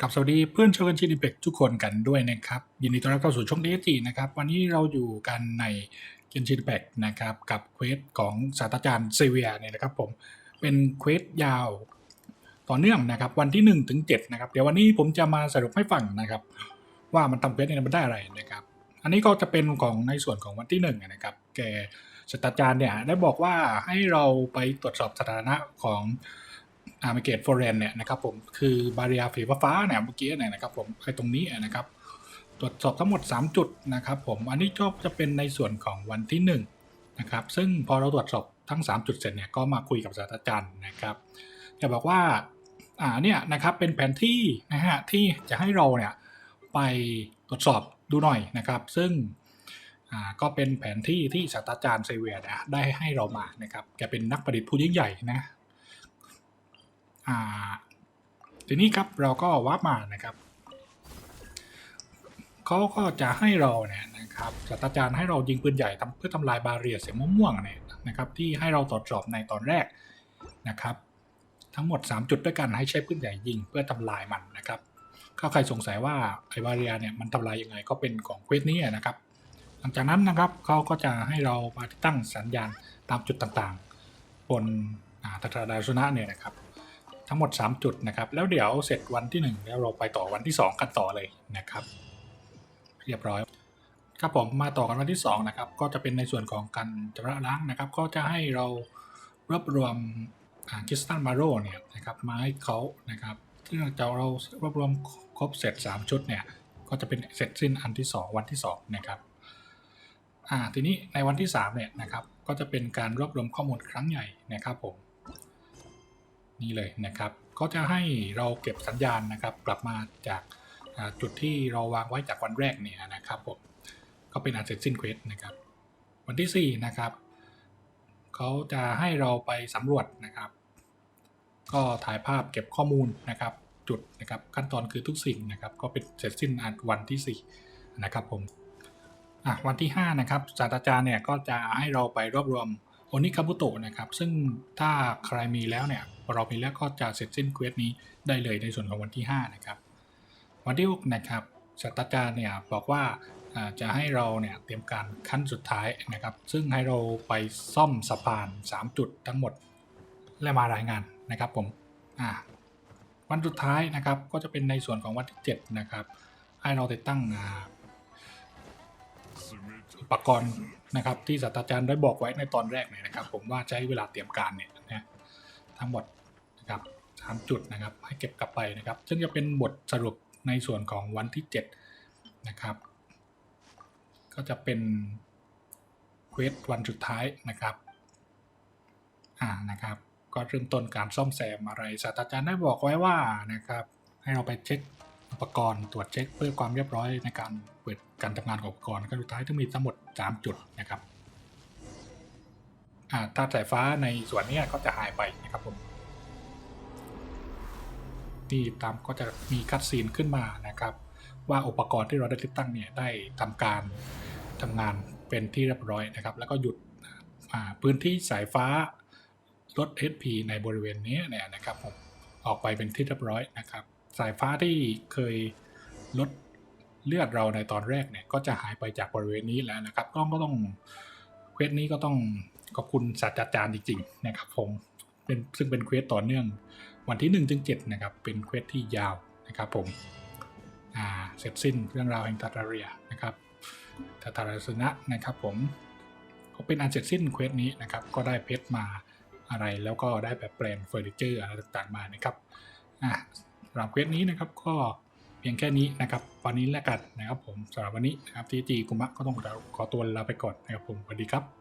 กับสวัสดีเพื่อนชาวกันชินิเป็กทุกคนกันด้วยนะครับยินดีต้อนรับเข้าสู่ช่องดีจีนะครับวันนี้เราอยู่กันในเกนชินเปกนะครับกับเควสของศาสตราจารย์เซเวียเนี่ยนะครับผมเป็นเควสยาวต่อเนื่องนะครับวันที่1ถึง7นะครับเดี๋ยววันนี้ผมจะมาสรุปให้ฟังนะครับ ว่ามันทำเควสเนี่ยมันได้อะไรนะครับ อันนี้ก็จะเป็นของในส่วนของวันที่1นะครับแกศาสตราจารย์เนี่ยได้บอกว่าให้เราไปตรวจสอบสถานะของ อาร์มิเกตฟเรนเนี่ยนะครับผมคือบาเรียสีฟ้าเนี่ยเมื่อกี้เนี่ยนะครับผมไอ้ตรงนี้นะครับ ตรวจสอบทั้งหมด 3 จุดนะครับผมอันนี้ก็จะเป็นในส่วนของวันที่1นะครับซึ่งพอเราตรวจสอบทั้ง 3 จุดเสร็จเนี่ยก็มาคุยกับศาสตราจารย์นะครับจะบอกว่าอ่าเนี่ยนะครับเป็นแผนที่นะฮะที่จะให้เราเนี่ยไปตรวจสอบดูหน่อยนะครับ ซึ่งอ่าก็เป็นแผนที่ที่ศาสตราจารย์เซเวียเนี่ยได้ให้เรามานะครับแกเป็นนักประดิษฐ์ผู้ยิ่งใหญ่นะ อ่าทีนี้ครับเราก็วับมานะครับเขาก็จะให้เราเนี่ยนะครับศาสตราจารย์ให้เรายิงปืนใหญ่ทำเพื่อทำลายบาเรียเสียงม่วงๆเนี่ยนะครับ ที่ให้เราตรวจสอบในตอนแรกนะครับ ทั้งหมด 3 จุดด้วยกันให้ใช้ปืนใหญ่ยิงเพื่อทำลายมันนะครับถ้าใครสงสัยว่าไอบาเรียเนี่ยมันทำลายยังไงก็เป็นของเควสนี้นะครับ หลังจากนั้นนะครับเขาก็จะให้เรามาตั้งสัญญาณตามจุดต่างๆ บนตราดาสุนะเนี่ยนะครับ ทั้งหมด 3 จุดนะครับ แล้วเดี๋ยวเสร็จวันที่ 1 แล้วเราไปต่อวันที่ 2 กันต่อเลยนะครับ เรียบร้อยครับผมมาต่อกันวันที่ 2 นะครับ ก็จะเป็นในส่วนของการชำระล้างนะครับ ก็จะให้เรารวบรวมคริสตันมาโรเนี่ยนะครับมาให้เขานะครับที่เราจะเรารวบรวมครบเสร็จ 3 ชุดเนี่ยก็จะเป็นเสร็จสิ้นอันที่ 2 วันที่2นะครับอ่าทีนี้ในวันที่3เนี่ยนะครับก็จะเป็นการรวบรวมข้อมูลครั้งใหญ่นะครับผม นี่เลยนะครับก็จะให้เราเก็บสัญญาณนะครับ กลับมาจากจุดที่เราวางไว้จากวันแรกเนี่ยนะครับผมก็เป็นอันเสร็จสิ้นเควสนะครับ วันที่ 4 นะครับเขาจะให้เราไปสำรวจนะครับ ก็ถ่ายภาพเก็บข้อมูลนะครับ จุดนะครับขั้นตอนคือทุกสิ่งนะครับ ก็เป็นเสร็จสิ้นอันวันที่ 4 นะครับผมอะวันที่5นะครับศาสตราจารย์เนี่ยก็จะให้เราไปรวบรวม โอนิคาบุโตะนะครับ ซึ่งถ้าใครมีแล้วเนี่ยเรามีแล้วก็จะเสร็จสิ้นเควสนี้ได้เลยในส่วนของวันที่ 5 นะครับ วันที่ 6 นะครับศาสตราจารย์เนี่ยบอกว่าจะให้เราเนี่ยเตรียมการขั้นสุดท้ายนะครับ ซึ่งให้เราไปซ่อมสะพาน 3 จุดทั้งหมด และมารายงานนะครับผมวันสุดท้ายนะครับก็จะเป็นในส่วนของวันที่ 7 นะครับ ให้เราติดตั้ง ปกรณ์นะครับ ที่ศาสตราจารย์ได้บอกไว้ในตอนแรกเนี่ยนะครับ ผมว่าใช้เวลาเตรียมการเนี่ยนะทั้งหมดนะครับสามจุดนะครับ ให้เก็บกลับไปนะครับ ซึ่งจะเป็นบทสรุปในส่วนของวันที่ 7 นะครับ ก็จะเป็นเควสวันสุดท้ายนะครับอ่านะครับ ก็เริ่มต้นการซ่อมแซมอะไรศาสตราจารย์ได้บอกไว้ว่านะครับ ให้เราไปเช็ค อุปกรณ์ตรวจเช็คเพื่อความเรียบร้อยในการเปิดการทำงานของอุปกรณ์ก็สุดท้ายต้องมีทั้งหมด 3 จุดนะครับอ่าถ้าสายฟ้าในส่วนนี้ก็จะหายไปนะครับผมนี่ตามก็จะมีคัดซีนขึ้นมานะครับ ว่าอุปกรณ์ที่เราได้ติดตั้งเนี่ยได้ทำการทำงานเป็นที่เรียบร้อยนะครับ แล้วก็หยุดพื้นที่สายฟ้าลด HP ในบริเวณนี้เนี่ยนะครับผมออกไปเป็นที่เรียบร้อยนะครับ สายฟ้าที่เคยลดเลือดเราในตอนแรกเนี่ยก็จะหายไปจากบริเวณนี้แล้วนะครับก็ก็ต้องเควสนี้ก็ต้องขอบคุณศาสตราจารย์จริงๆนะครับผมเป็นซึ่งเป็นเควสต่อเนื่องวันที่1ถึง7นะครับเป็นเควสที่ยาวนะครับผมอ่าเสร็จสิ้นเรื่องราวแห่งตาตาเรียนะครับตาตาราสนะนะครับผมก็เป็นอันเสร็จสิ้นเควสนี้นะครับก็ได้เพชรมาอะไรแล้วก็ได้แบบแปลนเฟอร์นิเจอร์อะไรต่างๆมานะครับอ่า สำหรับเควสนี้นะครับก็เพียงแค่นี้นะครับวันนี้แล้วกันนะครับผมสำหรับวันนี้นะครับทีจีกุมะก็ต้องขอตัวลาไปก่อนนะครับผมสวัสดีครับ